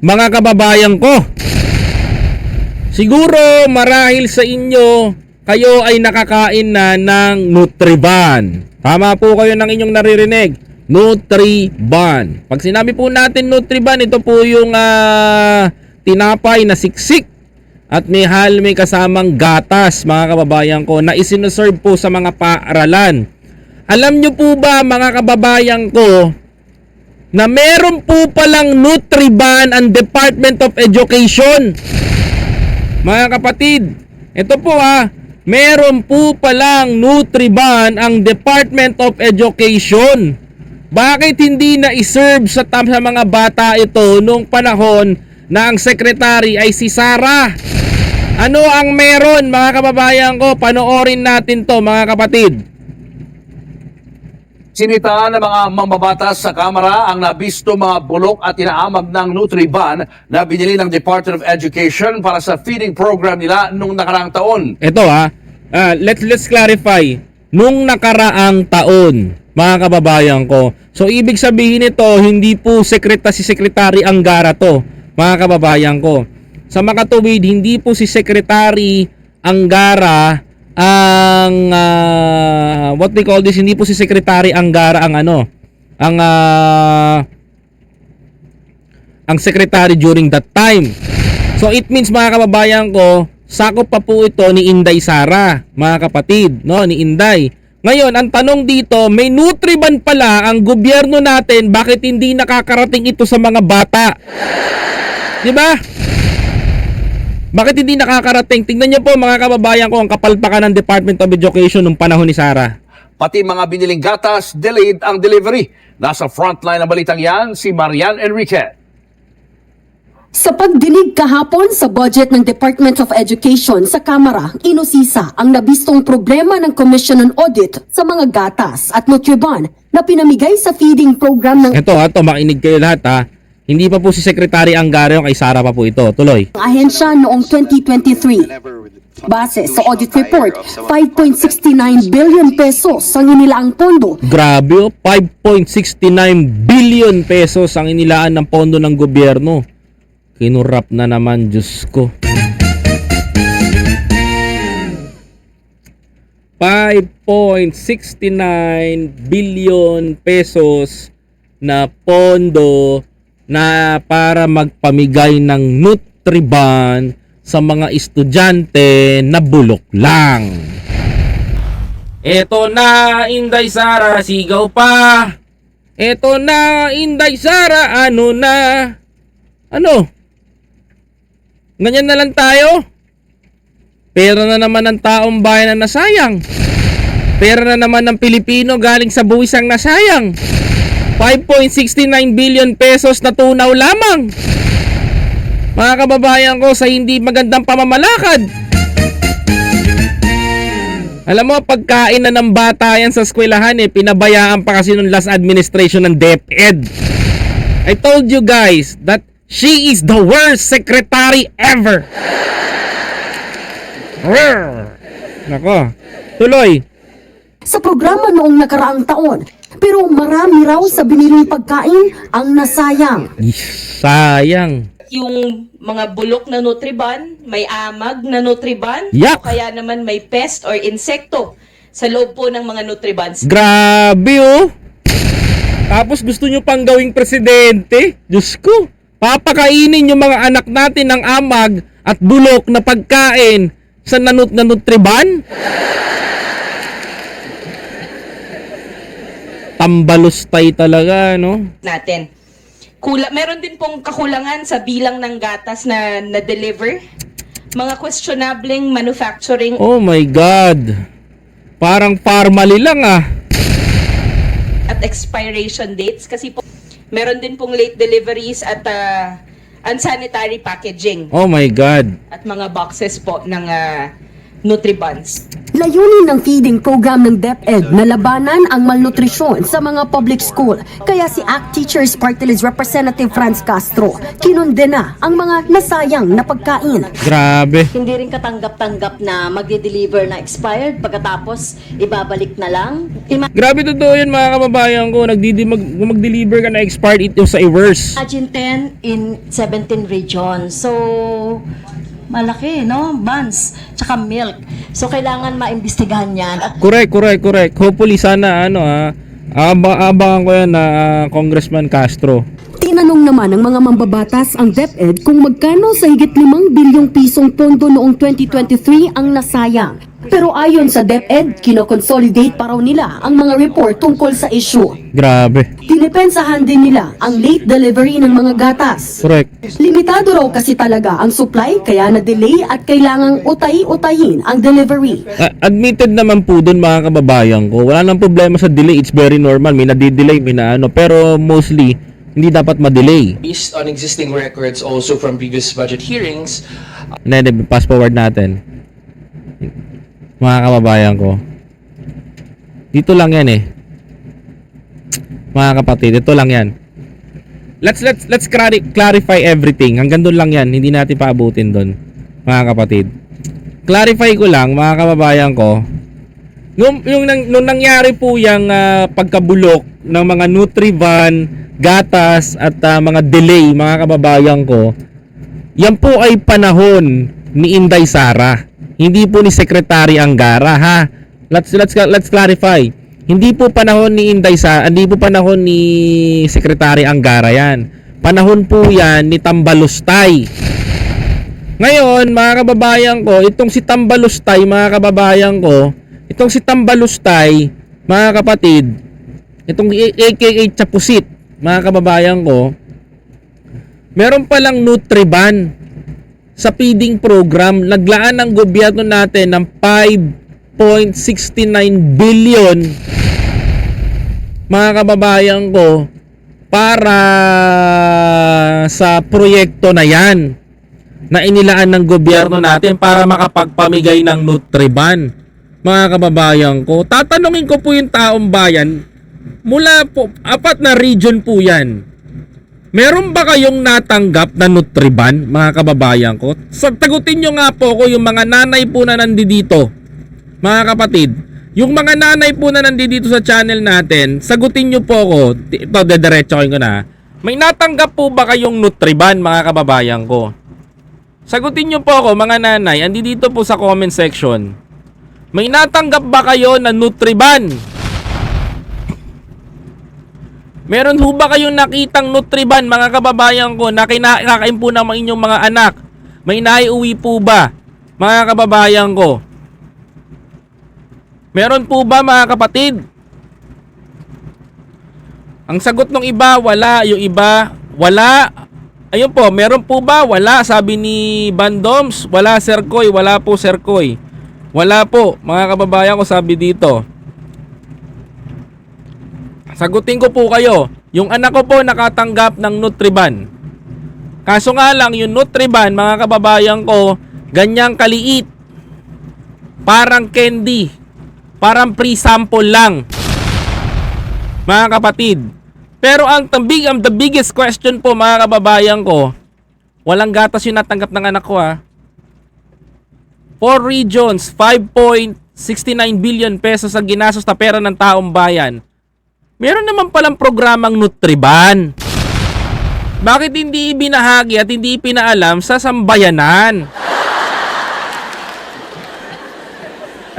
mga kababayan ko. Siguro marahil sa inyo, kayo ay nakakain na ng Nutriban. Tama po kayo ng inyong naririnig. Nutriban. Pag sinabi po natin Nutriban, ito po yung ah, tinapay na siksik at may hal may kasamang gatas mga kababayan ko na isinuserve po sa mga paaralan. Alam nyo po ba mga kababayan ko na meron po palang Nutriban ang Department of Education. Mga kapatid, ito po ha, meron po palang Nutriban ang Department of Education. Bakit hindi na iserve sa, tam- sa mga bata ito nung panahon na ang sekretary ay si Sara? Ano ang meron mga kababayan ko? Panoorin natin to mga kapatid. Sinita ng mga mambabatas sa Kamara ang nabisto mga bulok at inaamag ng Nutriban na binili ng Department of Education para sa feeding program nila nung nakaraang taon. Ito ha, ah, let's let's clarify. Nung nakaraang taon, mga kababayan ko. So ibig sabihin nito, hindi po sekreta si Secretary Angara to, mga kababayan ko. Sa makatuwid, hindi po si Secretary Angara ang ah, what they call this, hindi po si Secretary Angara ang ano, ang ah, ang secretary during that time. So it means mga kababayan ko, sakop pa po ito ni Inday Sara, mga kapatid, no, ni Inday. Ngayon, ang tanong dito, may Nutriban pala ang gobyerno natin, bakit hindi nakakarating ito sa mga bata? 'Di ba? Bakit hindi nakakarating? Tingnan niyo po mga kababayan ko ang kapalpakan ng Department of Education nung panahon ni Sara. Pati mga biniling gatas, delayed ang delivery. Nasa frontline ng balitang yan, si Marian Enriquez. Sa pagdinig kahapon sa budget ng Department of Education sa Kamara, inusisa ang nabistong problema ng Commission on Audit sa mga gatas at Nutriban na pinamigay sa feeding program ng Ito ha, to makinig kayo lahat ha. Hindi pa po si Secretary yung kay Sara pa po ito. Tuloy. ahensya noong 2023. Base sa audit report, 5.69 billion pesos ang inilaang pondo Grabe oh, 5.69 billion pesos ang inilaan ng pondo ng gobyerno. Kinurap na naman, Diyos ko. 5.69 billion pesos na pondo na para magpamigay ng Nutriban sa mga estudyante na bulok lang. Eto na, Inday Sara, sigaw pa. Eto na, Inday Sara, ano na? Ano? Ganyan na lang tayo? Pera na naman ng taong bayan na nasayang. Pera na naman ng Pilipino galing sa buwisang nasayang. 5.69 billion pesos na tunaw lamang. Mga kababayan ko sa hindi magandang pamamalakad. Alam mo, pagkain na ng bata yan sa eskwelahan eh, pinabayaan pa kasi nung last administration ng DepEd. I told you guys that she is the worst secretary ever. Nako. Tuloy. sa programa noong nakaraang taon. Pero marami raw sa biniling pagkain ang nasayang. Sayang. yung mga bulok na Nutriban, may amag na Nutriban, Yak! o kaya naman may pest or insekto sa loob po ng mga Nutribans. Grabe oh. Tapos gusto nyo pang gawing presidente? Diyos ko. Papakainin yung mga anak natin ng amag at bulok na pagkain sa nanut na nutriban? Tambalustay talaga, no? natin. Kula, meron din pong kakulangan sa bilang ng gatas na na-deliver. Mga questionableng manufacturing Oh my God. Parang formally lang ah. at expiration dates kasi po meron din pong late deliveries at uh, unsanitary packaging Oh my God. at mga boxes po ng ah, Nutribans. Layunin ng feeding program ng DepEd na labanan ang malnutrisyon sa mga public school. Kaya si ACT Teachers Party List Representative Franz Castro kinundena ang mga nasayang na pagkain. Grabe. Hindi rin katanggap-tanggap na magde-deliver na expired pagkatapos ibabalik na lang. Grabe totoo yun mga kababayan ko. Nagdidi mag, kung mag-deliver ka na expired ito sa reverse. Imagine 10 in 17 regions. So, malaki, no? Buns, tsaka milk. So, kailangan maimbestigahan yan. Correct, correct, correct. Hopefully sana ano ha. Aba abangan ko yan na ah, Congressman Castro. Tinanong naman ng mga mambabatas ang DepEd kung magkano sa higit 5 bilyong pisong pondo noong 2023 ang nasayang. Pero ayon sa DepEd, kinoconsolidate pa raw nila ang mga report tungkol sa issue. Grabe. Dinipensahan din nila ang late delivery ng mga gatas. Correct. Limitado raw kasi talaga ang supply kaya na-delay at kailangang utay-utayin ang delivery. Ah, admitted naman po dun mga kababayan ko. Wala nang problema sa delay. It's very normal. May nadidelay, may na ano. Pero mostly, hindi dapat ma-delay. based on existing records also from previous budget hearings, hindi, pass forward natin. Mga kababayan ko. Dito lang yan eh. Mga kapatid, ito lang yan. Let's let's let's clari- clarify everything. Hanggang doon lang yan, hindi natin paabutin doon. Mga kapatid. Clarify ko lang mga kababayan ko. Nung yung nang, nung nangyari po yung ah, pagkabulok ng mga Nutrivan, gatas at ah, mga delay mga kababayan ko, yan po ay panahon ni Inday Sara. Hindi po ni Secretary Angara ha. Let's let's let's clarify. Hindi po panahon ni Inday Sara, hindi po panahon ni Secretary Angara yan. Panahon po yan ni Tambalustay. Ngayon, mga kababayan ko, itong si Tambalustay, mga kababayan ko, itong si Tambalustay, mga kapatid, itong AKA Chapusit, mga kababayan ko, meron palang Nutriban sa feeding program. Naglaan ng gobyerno natin ng 5.69 billion mga kababayan ko para sa proyekto na yan na inilaan ng gobyerno natin para makapagpamigay ng Nutriban. Mga kababayan ko, tatanungin ko po yung taong bayan, mula po, apat na region po yan. Meron ba kayong natanggap na Nutriban, mga kababayan ko? Sa tagutin nyo nga po ko yung mga nanay po na nandito, mga kapatid. Yung mga nanay po na nandito sa channel natin, sagutin nyo po ko. Ito, dediretso ko na. May natanggap po ba kayong Nutriban, mga kababayan ko? Sagutin nyo po ako, mga nanay. Andi dito po sa comment section. May natanggap ba kayo na Nutriban? Meron ho ba kayong nakitang Nutriban, mga kababayan ko, na kinakain po ng inyong mga anak? May naiuwi po ba, mga kababayan ko? Meron po ba, mga kapatid? Ang sagot ng iba, wala. Yung iba, wala. Ayun po, meron po ba? Wala, sabi ni Bandoms. Wala, Sir Koy. Wala po, Sir Koy. Wala po, mga kababayan ko, sabi dito. Sagutin ko po kayo. Yung anak ko po nakatanggap ng Nutriban. Kaso nga lang, yung Nutriban, mga kababayan ko, ganyang kaliit. Parang candy. Parang pre-sample lang. Mga kapatid. Pero ang the, big, ang the biggest question po mga kababayan ko, walang gatas yung natanggap ng anak ko ha. Four regions, 5.69 billion pesos ang ginastos na pera ng taong bayan. Meron naman palang programang Nutriban. Bakit hindi ibinahagi at hindi pinaalam sa sambayanan?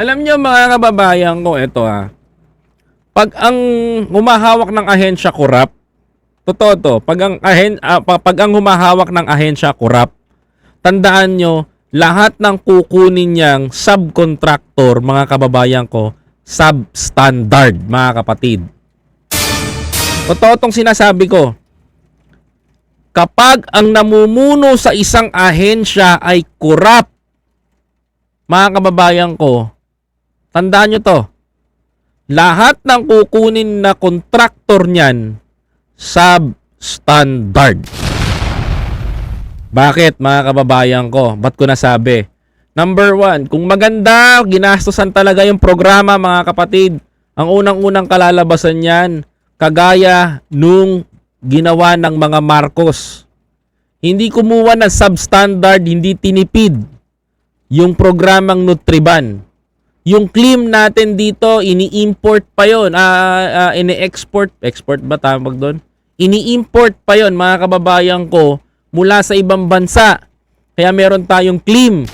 Alam nyo mga kababayan ko, ito ha. Pag ang humahawak ng ahensya korap, totoo to, pag ang, ahen, ah, pa- pag ang humahawak ng ahensya korap, tandaan nyo, lahat ng kukunin niyang subcontractor, mga kababayan ko, substandard, mga kapatid. Totoo tong sinasabi ko. Kapag ang namumuno sa isang ahensya ay korap, mga kababayan ko, tandaan nyo to, lahat ng kukunin na kontraktor niyan, substandard. Bakit mga kababayan ko? Ba't ko nasabi? Number one, kung maganda, ginastosan talaga yung programa mga kapatid. Ang unang-unang kalalabasan yan, kagaya nung ginawa ng mga Marcos. Hindi kumuha ng substandard, hindi tinipid yung programang Nutriban. Yung claim natin dito, ini-import pa yon, ah, ah, ini-export, export ba tawag doon? Ini-import pa yon mga kababayan ko mula sa ibang bansa. Kaya meron tayong claim.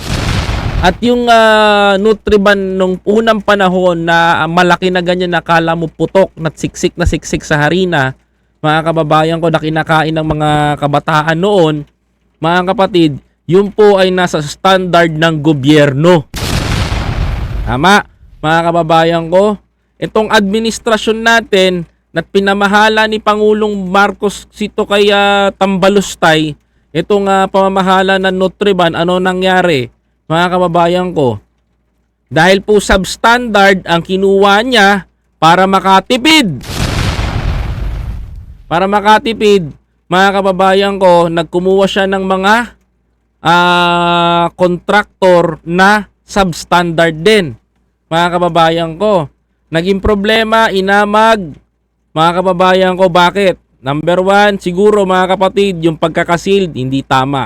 At yung ah, Nutriban nung unang panahon na malaki na ganyan nakala mo putok na siksik na siksik sa harina, mga kababayan ko na kinakain ng mga kabataan noon, mga kapatid, yun po ay nasa standard ng gobyerno. Tama, mga kababayan ko. Itong administrasyon natin na pinamahala ni Pangulong Marcos Sito kay ah, Tambalustay, itong ah, pamamahala ng Nutriban, ano nangyari? Mga kababayan ko, dahil po substandard ang kinuha niya para makatipid. Para makatipid, mga kababayan ko, nagkumuha siya ng mga ah kontraktor na substandard din. Mga kababayan ko, naging problema, inamag. Mga kababayan ko, bakit? Number one, siguro mga kapatid, yung pagkakasild, hindi tama.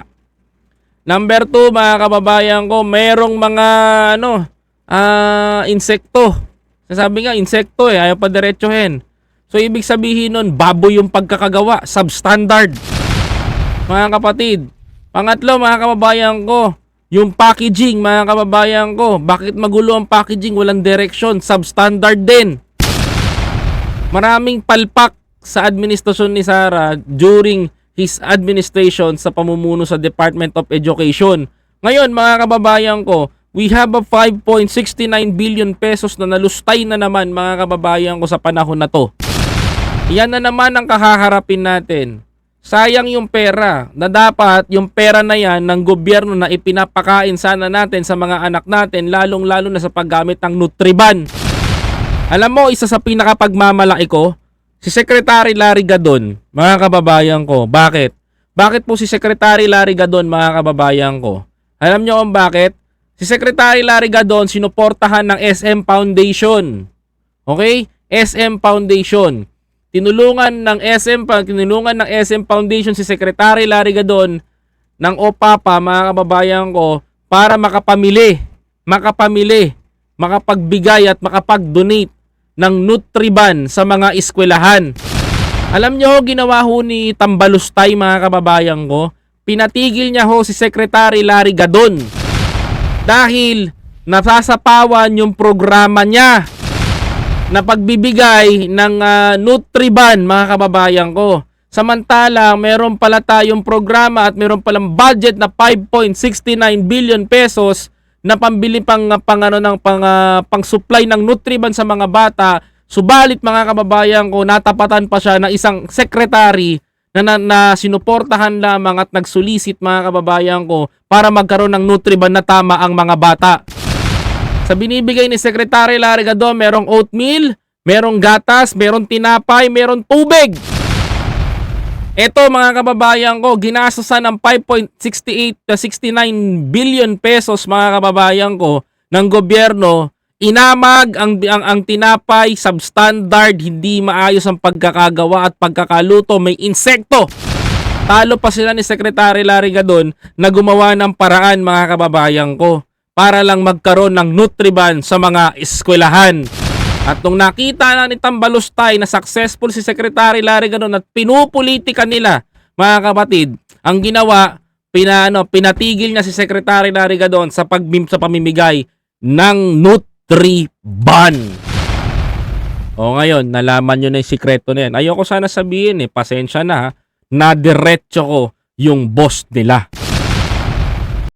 Number two, mga kababayan ko, merong mga ano, ah insekto. Sabi nga, insekto eh, ayaw pa diretsuhin. So, ibig sabihin nun, baboy yung pagkakagawa, substandard. Mga kapatid. Pangatlo, mga kababayan ko, yung packaging, mga kababayan ko, bakit magulo ang packaging? Walang direction, substandard din. Maraming palpak sa administrasyon ni Sara during his administration sa pamumuno sa Department of Education. Ngayon, mga kababayan ko, we have a 5.69 billion pesos na nalustay na naman mga kababayan ko sa panahon na to. Yan na naman ang kahaharapin natin. Sayang yung pera na dapat yung pera na yan ng gobyerno na ipinapakain sana natin sa mga anak natin lalong-lalo na sa paggamit ng Nutriban. Alam mo, isa sa pinakapagmamalaki ko, si Secretary Larry Gadon, mga kababayan ko. Bakit? Bakit po si Secretary Larry Gadon, mga kababayan ko? Alam nyo kung bakit? Si Secretary Larry Gadon sinuportahan ng SM Foundation. Okay? SM Foundation. Tinulungan ng SM tinulungan ng SM Foundation si Secretary Larry Gadon ng OPAPA, mga kababayan ko, para makapamili, makapamili, makapagbigay at makapag-donate ng Nutriban sa mga eskwelahan. Alam nyo, ginawa ho ni Tambalustay mga kababayan ko, pinatigil niya ho si Secretary Larry Gadon dahil nasasapawan yung programa niya na pagbibigay ng ah, Nutriban mga kababayan ko. Samantala, meron pala tayong programa at meron palang budget na 5.69 billion pesos na pambili pang pang ano ng pang ah, pang-supply ng Nutriban sa mga bata. Subalit mga kababayan ko, natapatan pa siya ng isang secretary na, na, na sinuportahan lamang at nagsulisit mga kababayan ko para magkaroon ng Nutriban na tama ang mga bata. Sa binibigay ni Secretary Larry Gadon, merong oatmeal, merong gatas, merong tinapay, merong tubig. Ito mga kababayan ko, ginastosan ng 5.68 to 69 billion pesos mga kababayan ko ng gobyerno. Inamag ang, ang, ang tinapay, substandard, hindi maayos ang pagkakagawa at pagkakaluto, may insekto. Talo pa sila ni Secretary Larry Gadon na gumawa ng paraan mga kababayan ko para lang magkaroon ng Nutriban sa mga eskwelahan. At nung nakita na ni Tambalustay na successful si Secretary Larry Gadon at pinupolitika nila, mga kapatid, ang ginawa, pina, ano, pinatigil niya si Secretary Larry Gadon sa, pag, sa pamimigay ng Nutriban. O ngayon, nalaman nyo na yung sikreto na yan. Ayoko sana sabihin eh, pasensya na ha, na diretso ko yung boss nila.